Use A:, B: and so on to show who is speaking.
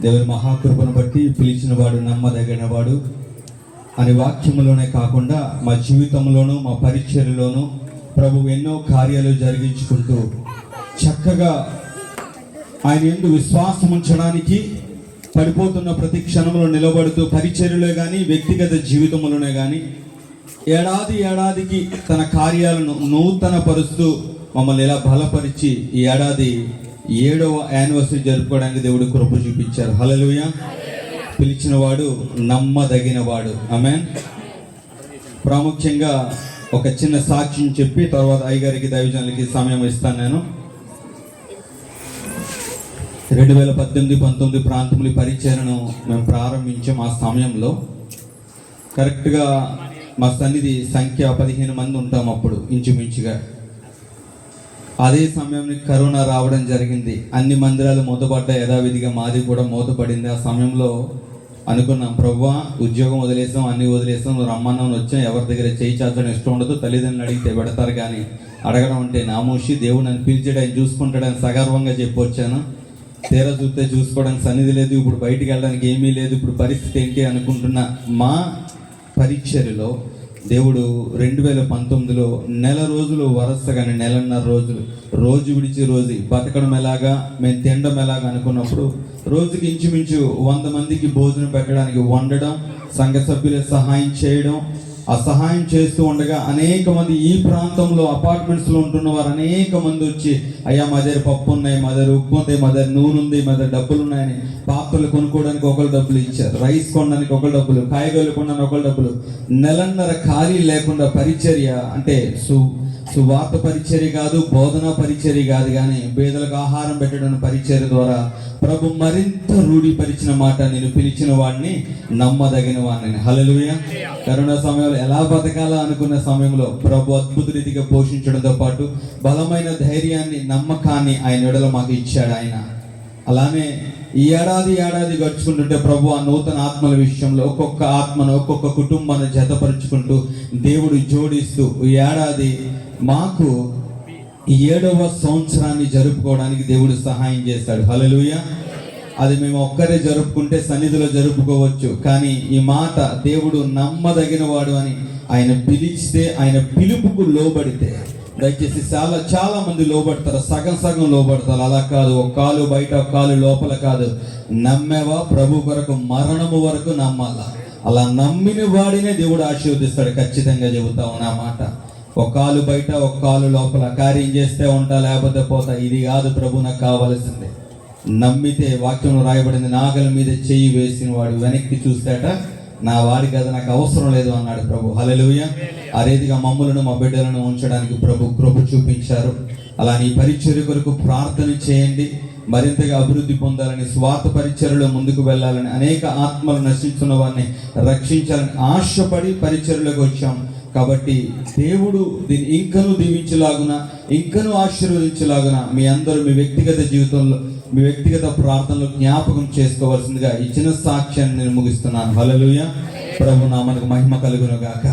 A: దేవుని మహాకృపను బట్టి పిలిచిన వాడు నమ్మదగిన వాడు. అని వాక్యములోనే కాకుండా మా జీవితంలోనూ మా పరిచర్యలోనూ ప్రభు ఎన్నో కార్యాలు జరిగించుకుంటూ చక్కగా ఆయన ఎందు విశ్వాసం ఉంచడానికి పడిపోతున్న ప్రతి క్షణంలో నిలబడుతూ పరిచర్యలో కానీ వ్యక్తిగత జీవితంలోనే కానీ ఏడాది ఏడాదికి తన కార్యాలను నూతన పరుస్తూ మమ్మల్ని ఇలా బలపరిచి ఈ ఏడాది ఏడవ యానివర్సరీ జరుపుకోవడానికి దేవుడు కృప చూపించారు. హలలుయ పిలిచిన వాడు నమ్మదగిన వాడు ఆమె ప్రాముఖ్యంగా ఒక చిన్న సాక్ష్యం చెప్పి తర్వాత అయ్యగారికి దైవజనులకి సమయం ఇస్తాను నేను. రెండు వేల పద్దెనిమిది పంతొమ్మిది ప్రాంతంలో పరిచయను మేము ప్రారంభించాం ఆ సమయంలో. కరెక్ట్గా మా సన్నిధి సంఖ్య పదిహేను మంది ఉంటాం అప్పుడు ఇంచుమించుగా. అదే సమయంలో కరోనా రావడం జరిగింది. అన్ని మందిరాలు మూతపడ్డ యథావిధిగా మాది కూడా మూతపడింది. ఆ సమయంలో అనుకున్నాం ప్రవ్వా ఉద్యోగం వదిలేసాం అన్ని వదిలేసాం నువ్వు రమ్మన్నాం వచ్చాం ఎవరి దగ్గర చేయి చాచడం ఇష్టం ఉండదు తల్లిదండ్రులు అడిగితే పెడతారు కానీ అడగడం అంటే నామోషి దేవుడు నన్ను పిలిచాడు ఆయన చూసుకుంటాడని సగర్వంగా చెప్పొచ్చాను తీరా చూస్తే చూసుకోవడానికి సన్నిధి లేదు ఇప్పుడు బయటికి వెళ్ళడానికి ఏమీ లేదు ఇప్పుడు పరిస్థితి ఏంటి అనుకుంటున్న మా పరీక్షలలో దేవుడు రెండు వేల పంతొమ్మిదిలో నెల రోజులు వరుసగా నెలన్నర రోజులు రోజు విడిచి రోజు బతకడం ఎలాగా మేము తినడం ఎలాగా అనుకున్నప్పుడు రోజుకి ఇంచుమించు వంద మందికి భోజనం పెట్టడానికి వండడం సంఘ సభ్యుల సహాయం చేయడం ఆ సహాయం చేస్తూ ఉండగా అనేక మంది ఈ ప్రాంతంలో అపార్ట్మెంట్స్లో ఉంటున్న వారు అనేక మంది వచ్చి అయ్యా మా దగ్గర పప్పు ఉన్నాయి మా దగ్గర ఉప్పు ఉంది మా దగ్గర నూనె ఉంది మా దగ్గర డబ్బులు ఉన్నాయని పాత్రలు కొనుక్కోవడానికి ఒకరు డబ్బులు ఇచ్చారు. రైస్ కొనడానికి ఒకరు డబ్బులు కాయగూరలు కొనడానికి ఒకరు డబ్బులు. నెలన్నర ఖాళీ లేకుండా పరిచర్య అంటే సు సువార్త పరిచర్య కాదు బోధన పరిచర్య కాదు కానీ పేదలకు ఆహారం పెట్టడం పరిచర్య ద్వారా ప్రభు మరింత రూఢిపరిచిన మాట నేను పిలిచిన వాడిని నమ్మదగిన వాడిని హలలుయ కరోనా సమయంలో ఎలా బతకాలా అనుకున్న సమయంలో ప్రభు అద్భుత రీతిగా పోషించడంతో పాటు బలమైన ధైర్యాన్ని నమ్మకాన్ని ఆయన ఎడలో మాకు ఇచ్చాడు ఆయన. అలానే ఈ ఏడాది ఏడాది గడుచుకుంటుంటే ప్రభు ఆ నూతన ఆత్మల విషయంలో ఒక్కొక్క ఆత్మను ఒక్కొక్క కుటుంబాన్ని జతపరుచుకుంటూ దేవుడు జోడిస్తూ ఈ ఏడాది మాకు ఏడవ సంవత్సరాన్ని జరుపుకోవడానికి దేవుడు సహాయం చేస్తాడు. హలలుయ అది మేము ఒక్కరే జరుపుకుంటే సన్నిధిలో జరుపుకోవచ్చు. కానీ ఈ మాట దేవుడు నమ్మదగిన వాడు అని ఆయన పిలిస్తే ఆయన పిలుపుకు లోబడితే దయచేసి చాలా చాలా మంది లోబడతారు. సగం సగం లోబడతారు. అలా కాదు. ఒక కాలు బయట ఒక కాలు లోపల కాదు. నమ్మేవా? ప్రభు కొరకు మరణము వరకు నమ్మాలా? అలా నమ్మిన వాడినే దేవుడు ఆశీర్వదిస్తాడు. ఖచ్చితంగా చెబుతా ఉన్నా మాట. ఒక కాలు బయట ఒక కాలు లోపల కార్యం చేస్తే ఉంటా లేకపోతే పోతా. ఇది కాదు ప్రభు నాకు కావలసింది. నమ్మితే వాక్యంలో రాయబడింది నాగల మీద చెయ్యి వేసిన వాడు వెనక్కి చూస్తాట నా వారి కదా నాకు అవసరం లేదు అన్నాడు ప్రభు. హలలుయ ఆ రీతిగా మమ్ములను మా బిడ్డలను ఉంచడానికి ప్రభు కృప చూపించారు. అలా నీ పరిచర్య కొరకు ప్రార్థన చేయండి. మరింతగా అభివృద్ధి పొందాలని స్వార్థ పరిచర్లో ముందుకు వెళ్ళాలని అనేక ఆత్మలు నశించిన వారిని రక్షించాలని ఆశపడి పరిచర్యలోకి వచ్చాం. కాబట్టి దేవుడు దీన్ని ఇంకను దీవించలాగున ఇంకను ఆశీర్వదించలాగున మీ అందరూ మీ వ్యక్తిగత జీవితంలో మీ వ్యక్తిగత ప్రార్థనలు జ్ఞాపకం చేసుకోవాల్సిందిగా ఇచ్చిన సాక్ష్యాన్ని నేను ముగిస్తున్నాను. హలలుయ ప్రభు నామనకు మహిమ కలుగును గాక